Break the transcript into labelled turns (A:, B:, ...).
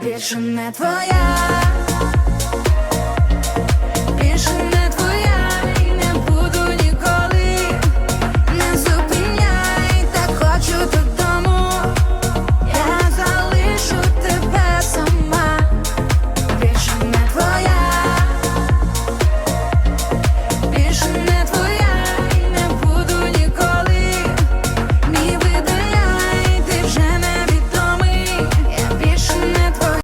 A: Більше не твоя